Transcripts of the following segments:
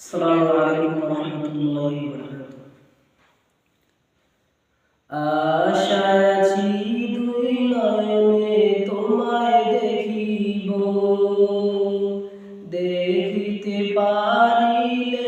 আসসালামু আলাইকুম রহমতুল্লাহি আশায় আছি দুই নয়নে তোমায় দেখিব। দেখিতে পারিলে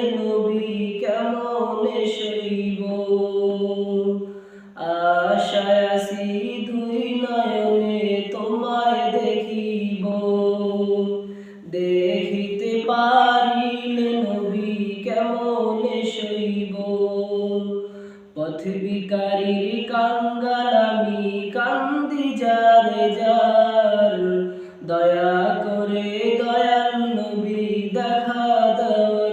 যারে যার, দয়া করে দয়াল নবী দেখা দাও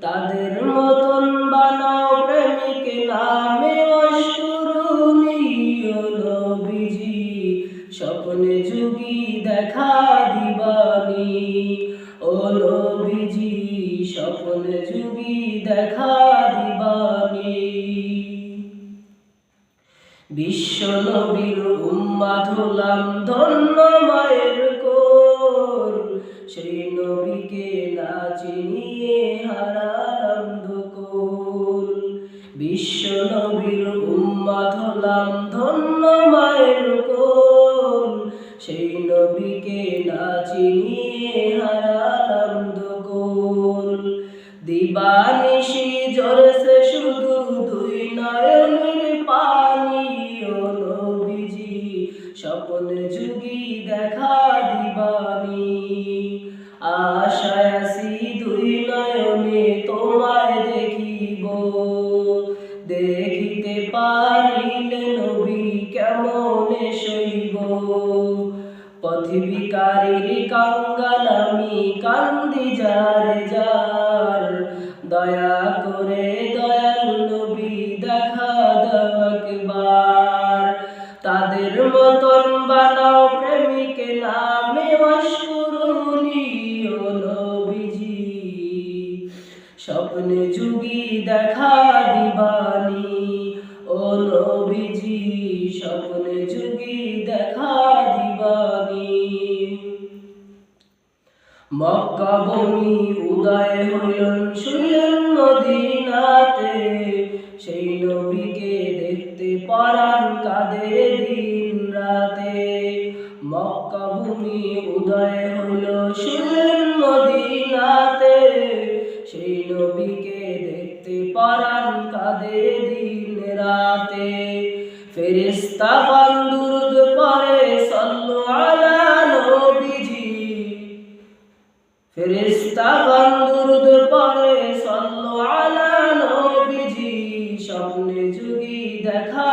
তাদের মতন বানাও প্রেমিক নামে অসুরনীয় নবীজি, স্বপ্নে যুগী দেখা দিবানি। ও নবীজি, স্বপ্নে যুগী দেখা দিবানি। বিশ্ব নবীর উম্মাদ হলাম ধন্য মায়ের কোর সেই নবীকে না চিনিয়ে হারালাম দুকুল বিশ্ব নবীর উম্মাদ হলাম ধন্য মায়ের কোল। সেই নবীকে না চিনিয়ে হারালাম দুকুল দিবানিশি জরসে শুধু দুই নয়নের স্বপ্ন যুগী দেখা দিবানি। আশায় আসি দুই নয়নে তোমায় দেখিব। দেখিতে পারিলে নবী কেমন সইব? পথিবিকারীর কাঙ্গাল আমি কান্দি যার যার। দয়া করে দয়াল নবী দেখা দাও একবার। তাদের মতন বানাও প্রেমিক নামে অসুরনীয় নবীজি স্বপ্নে যুগী দেখা দিবানি ও নবীজি স্বপ্নে যুগী দেখা দিবানি। মক্কা ভূমি উদয় হইলেন শুনলেন মদিনাতে। মক্কা ভূমি উদয় হইল শুনলেন মদিনাতে। সেই নবীকে দেখতে পারান কাঁদে দিন রাতে। ফেরিস্তা বান্দুরদ পরে সল্লু আলা নবীজি। ফেরেশতা বন্দুরদ পরে সল্লু আলা নবীজি। স্বপ্নে যুগী দেখা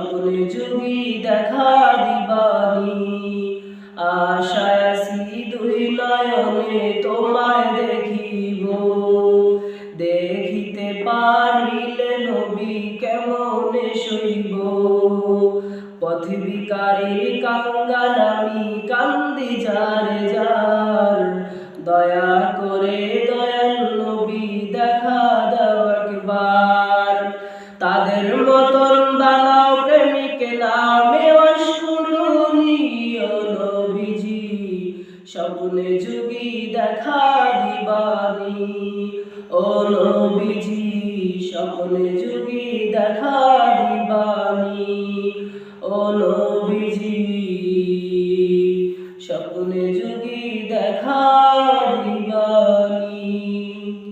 স্বপ্নে যুগী দেখা দিবানি, আশায় আসি দুই নয়নে তোমায় দেখিব। দেখিতে পারিলে নবী কেমন সইব? পথ বিকারীর কাঙ্গাল আমি কান্দি যারে যার স্বপ্নে যুগী দেখা দিবানি। ও নবীজি স্বপ্নে যুগী দেখা দিবানি। ও নবীজি দেখা